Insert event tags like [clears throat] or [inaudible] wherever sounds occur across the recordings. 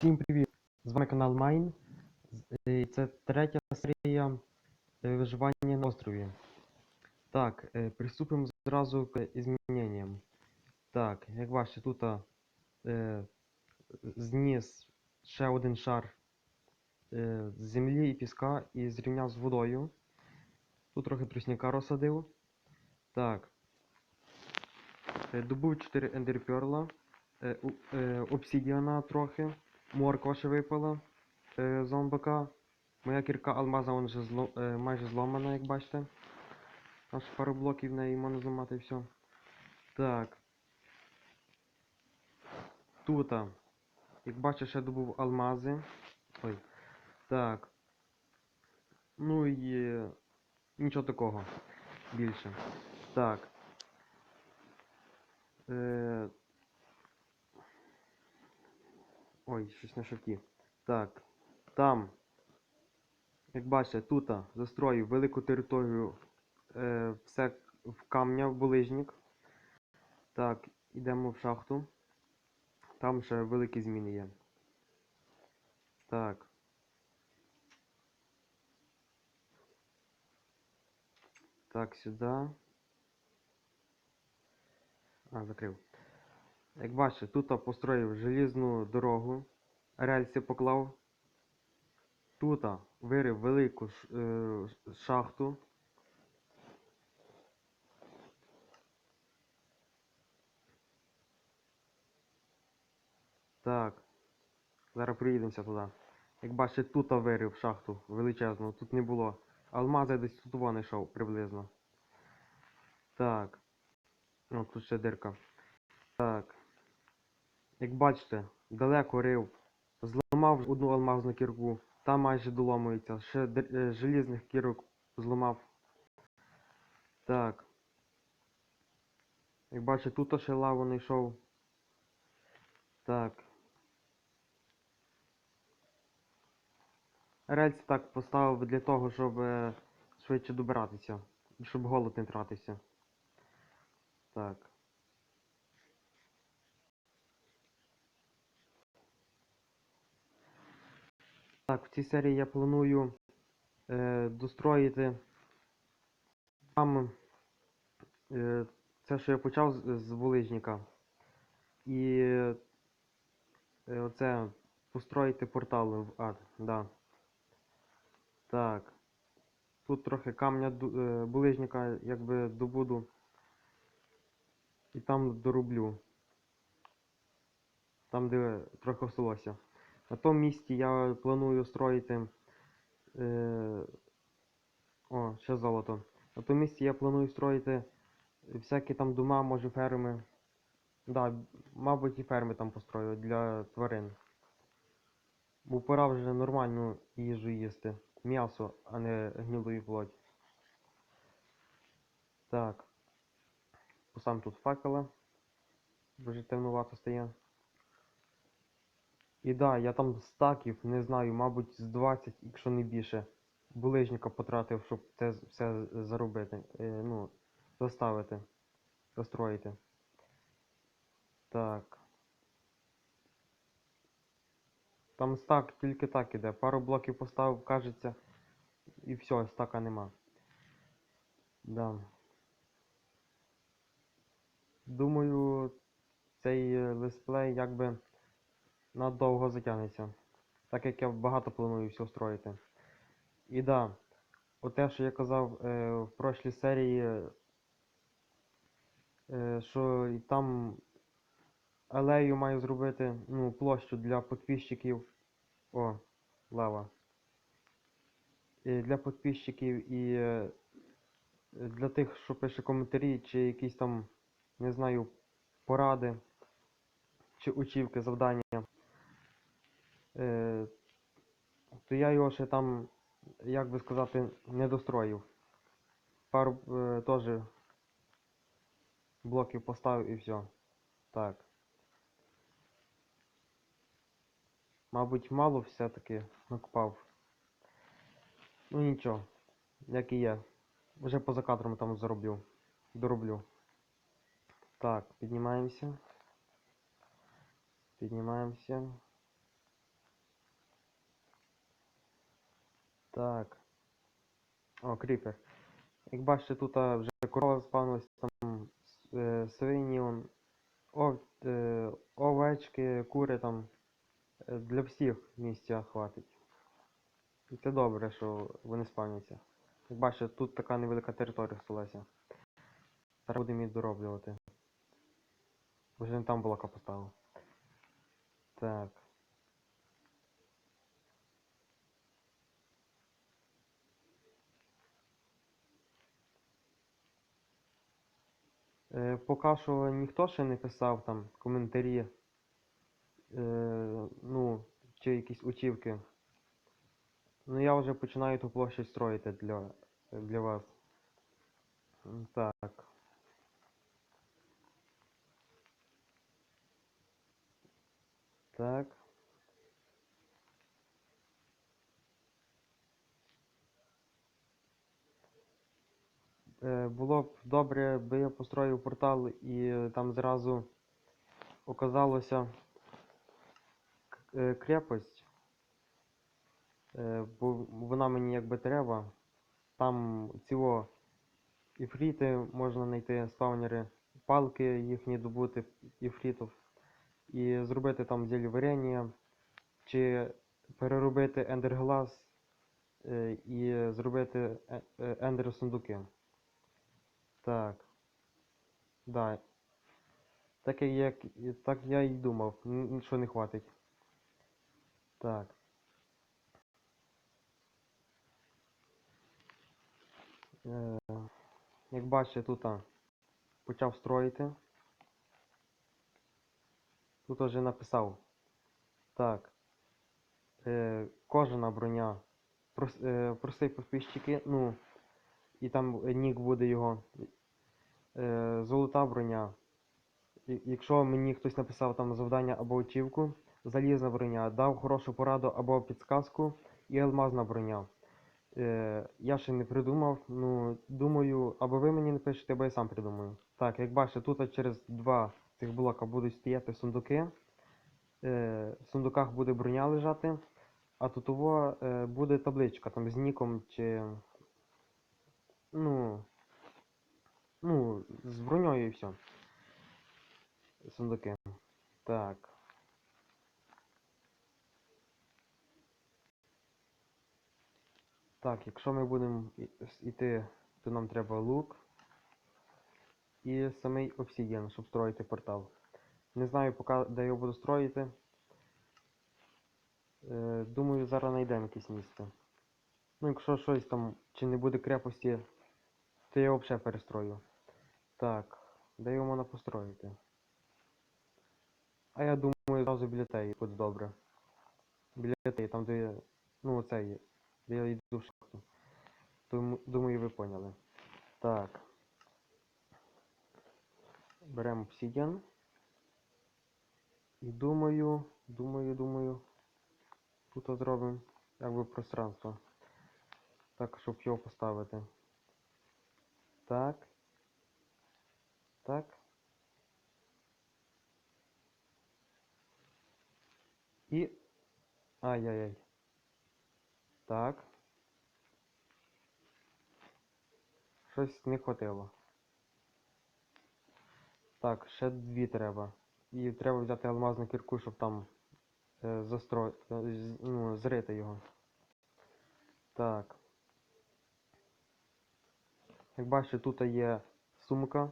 Всім привіт! З вами канал Майн. І це третя серія е, виживання на острові. Так, е, приступимо зразу к зміненням. Так, як бачите, тут е, зніс ще один шар е, з землі і піска і зрівняв з водою. Тут трохи трусняка розсадив. Так. Е, добув 4 ендерперла. Е, е, трохи. Морква ще випала е, зомбака. Моя кірка алмаза вон вже зло, е, майже зломана, як бачите. Там ще пару блоків в неї можна зламати і все. Так. Тут, як бачите, ще добув алмази. Ой. Так. Ну і нічого такого більше. Так. Е, Ой, щось на шовті. Так. Там, як бачите, тут застрою велику територію е, все в камня в булижник. Так, йдемо в шахту. Там ще великі зміни є. Так. Так, сюди. А, закрив. Як бачите, тут построїв желізну дорогу, рельси поклав. Тут вирив велику е, шахту. Так. Зараз приїдемося туди. Як бачите, тут вирив шахту величезну, тут не було. Алмази десь тут вон йшов приблизно. Так. О, тут ще дирка. Так. Як бачите, далеко рив. Зламав одну алмазну кірку. Там майже доломується. Ще е, желізних кірок зламав. Так. Як бачите, тут ще лаву знайшов. Так. Рельси так поставив для того, щоб е, швидше добиратися. Щоб голод не тратився. Так. Так, в цій серії я планую е, достроїти там е, це, що я почав з, з булижника. І е, оце построїти портал в ад. Да. Так. Тут трохи камня е, булижника якби добуду. І там дороблю. Там, де трохи осталося. На тому місці я планую строїти. Е, о, ще золото. На тому місці я планую строїти всякі там дома, може ферми. Да, мабуть, і ферми там построю для тварин. Бо пора вже нормальну їжу їсти. М'ясо, а не гнилу плоть. Так. Сам тут факела. Вже темнувато стає. І да, я там стаків, не знаю, мабуть, з 20, якщо не більше, булижника потратив, щоб це все заробити. Е, ну, заставити. Розстроїти. Так. Там стак тільки так іде. Пару блоків поставив, кажеться, і все, стака нема. Да. Думаю, цей летсплей якби надовго затягнеться. Так як я багато планую все строїти. І да, оте, що я казав е, в прошлій серії, е, що і там алею маю зробити, ну, площу для підписчиків. О, лава. І для підписчиків і е, для тих, що пише коментарі, чи якісь там, не знаю, поради, чи учівки, завдання. Е, то я його ще там, як би сказати, не достроїв. Пару е, теж блоків поставив і все. Так. Мабуть, мало все-таки накопав. Ну нічого, як і є. Вже поза кадром там зароблю. Дороблю. Так, піднімаємося. Піднімаємося. Так. О, кріпер. Як бачите, тут вже корова спавнилась, там е, свині, ов, е, овечки, кури там. Е, Для всіх місця хватить. І це добре, що вони спавняться. Як бачите, тут така невелика територія сталася. Зараз будемо її дороблювати. Вже не там блока поставив. Так. Е, поки що ніхто ще не писав там коментарі, е, ну, чи якісь утівки. Ну я вже починаю ту площадь строїти для, для вас. Так. Так. Було б добре, би я построїв портал і там зразу оказалося е, крепость. Е, Бо вона мені якби треба. Там цього іфріти можна знайти спавнери, палки їхні добути іфрітів. І зробити там зілля варення, чи переробити ендерглас е, і зробити е- е, ендер сундуки. Так. Да. Так як так я і думав, що не хватить. Так. Е, як бачите, тут а, почав строїти. Тут вже написав. Так. Е, кожана броня. Прос, е, прості підписчики, ну, і там нік буде його. Е, золота броня. Якщо мені хтось написав там завдання або очівку, залізна броня, дав хорошу пораду або підсказку і алмазна броня. Е, я ще не придумав, ну думаю, або ви мені напишете, або я сам придумаю. Так, як бачите, тут через два цих блока будуть стояти сундуки. Е, в сундуках буде броня лежати, а тут буде табличка там з ніком чи. Ну. Ну, з броньою і все. Сундуки. Так. Так, якщо ми будемо йти, то нам треба лук і самий обсідіан, щоб строїти портал. Не знаю поки де його буду строїти. Е, думаю, зараз знайдемо якесь місце. Ну, якщо щось там, чи не буде крепості, то я взагалі перестрою. Так, де його можна построїти? А я думаю, зразу біля теї буде добре. Біля теї, там де, ну оцей, де я йду в шахту. Думаю, ви поняли. Так. Беремо обсидіан. І думаю, думаю, думаю. Тут зробимо якби пространство. Так, щоб його поставити. Так. Так. І. Ай-яй-яй. Так. Щось не хватило. Так, ще дві треба. І треба взяти алмазну кірку, щоб там е, застро... е, ну, зрити його. Так. Як бачите, тут є сумка.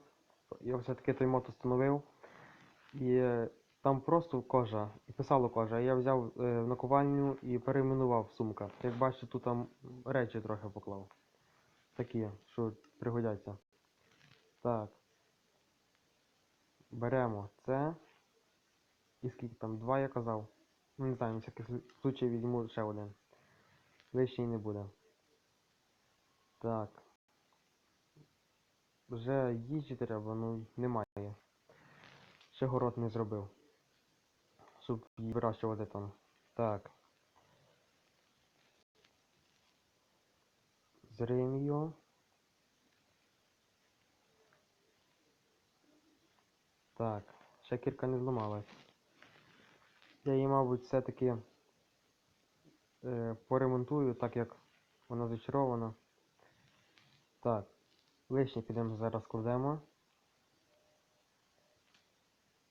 Я все-таки той мод встановив. І е, там просто кожа. І писало кожа. Я взяв е, в наковальню і перейменував сумка. Як бачите, тут там речі трохи поклав. Такі, що пригодяться. Так. Беремо це. І скільки там? Два я казав. Ну, не знаю, на всякий случай візьму ще один. Лишній не буде. Так. Вже їжі треба, ну немає. Ще город не зробив. Щоб її вирощувати там. Так. Зрим його. Так, ще кірка не зламалась. Я її, мабуть, все-таки е, поремонтую, так як Вона зачарована. Так. Лишнє підемо зараз кладемо.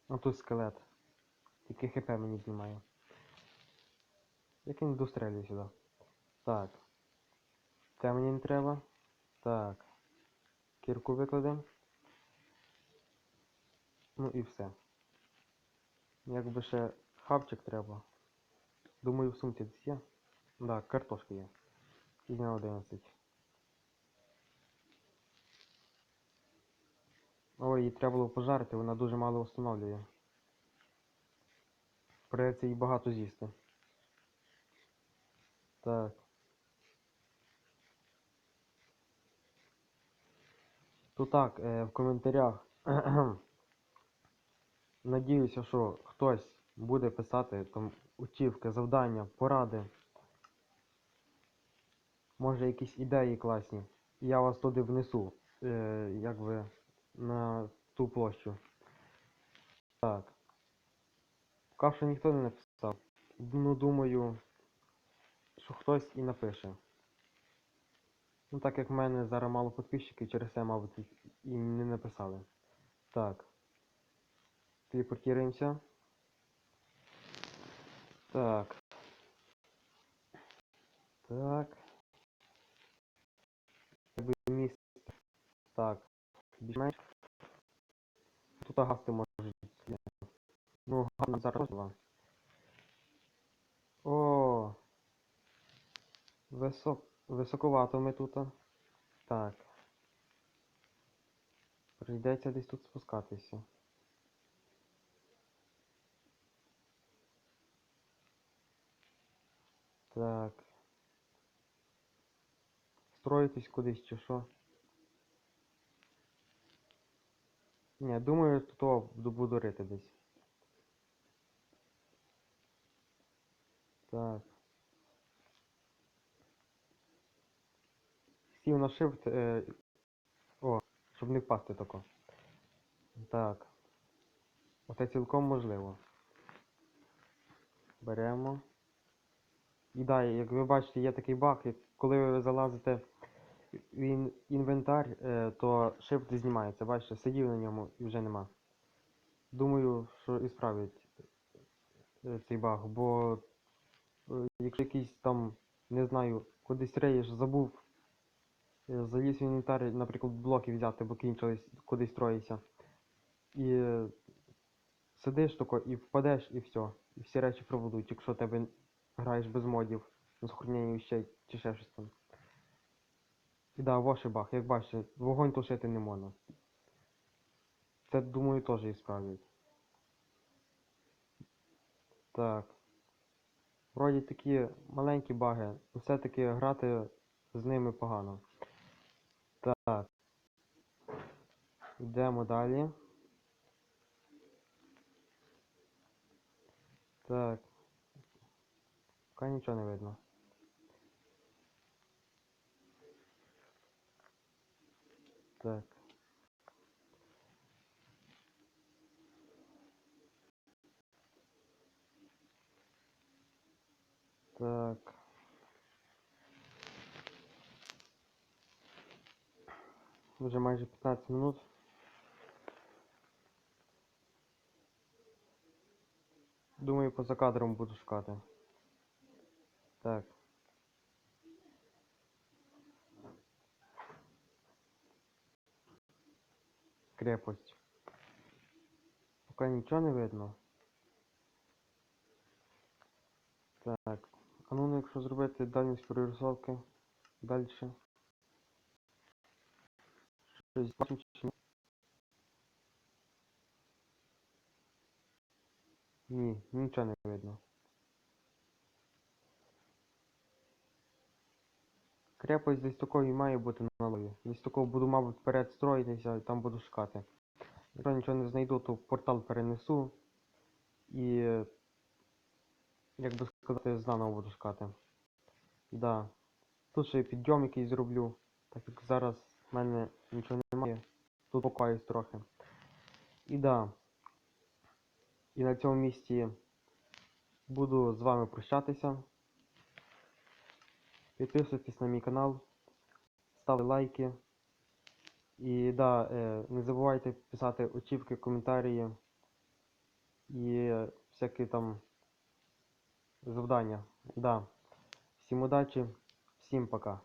А тут скелет. Тільки хп мені знімає. Як він дострелює сюди. Так. Це мені не треба. Так. Кірку викладемо. Ну і все. Якби ще хавчик треба. Думаю, в сумці десь є. Да, картошка є. І на 11. Ой, її треба було пожарити, вона дуже мало встановлює. Придеться їй багато з'їсти. Так. То так, е, в коментарях. [clears throat] Надіюся, що хтось буде писати там утівки, завдання, поради. Може якісь ідеї класні. Я вас туди внесу, е, якби на ту площу. Так. Поки що ніхто не написав. Ну, думаю, що хтось і напише. Ну, так як в мене зараз мало підписчиків, через це, мабуть, їх і не написали. Так. Телепортируємося. Так. Так. Так. Більш-менш. Тут гасти можуть. Ну, гарно зараз. О. Висок... Високовато ми тут. Так. Прийдеться десь тут спускатися. Так. Строїтесь кудись чи що? Ні, думаю, тут буду рити десь. Так. Сів на shift. Е... О, щоб не впасти тако. Так. Оце цілком можливо. Беремо. І да, як ви бачите, є такий баг, коли ви залазите інвентар, е, то shift знімається. Бачите, сидів на ньому і вже нема. Думаю, що і справить е, цей баг, бо е, якщо якийсь там, не знаю, кудись реєш, забув, заліз в інвентар, наприклад, блоки взяти, бо кінчились, кудись строїться. І сидиш тако і впадеш, і все. І всі речі пропадуть, якщо тебе граєш без модів, на сохранення вещей чи ще щось там. І да, ваші баг, як бачите, вогонь тушити не можна. Це, думаю, теж і справлять. Так. Вроді такі маленькі баги, але все-таки грати з ними погано. Так. Йдемо далі. Так. Поки нічого не видно. Так. Так. Вже майже 15 минут. Думаю, поза кадром буду шукати. Так. Крепость. Поки нічого не видно. Так. А ну, якщо зробити дальність перерисовки далі. Щось бачимо чи ні? Ні, нічого не видно. Крепость десь такої має бути на лові. Такого буду, мабуть, вперед строїтися і там буду шукати. Якщо нічого не знайду, то портал перенесу і, як би сказати, заново буду шукати. Да. Тут ще підйом якийсь зроблю, так як зараз в мене нічого немає. Тут покаюсь трохи. І да. І на цьому місці буду з вами прощатися. Підписуйтесь на мій канал, ставте лайки. І да, е, не забувайте писати очівки, коментарі і всякі там завдання. Да. Всім удачі, всім пока.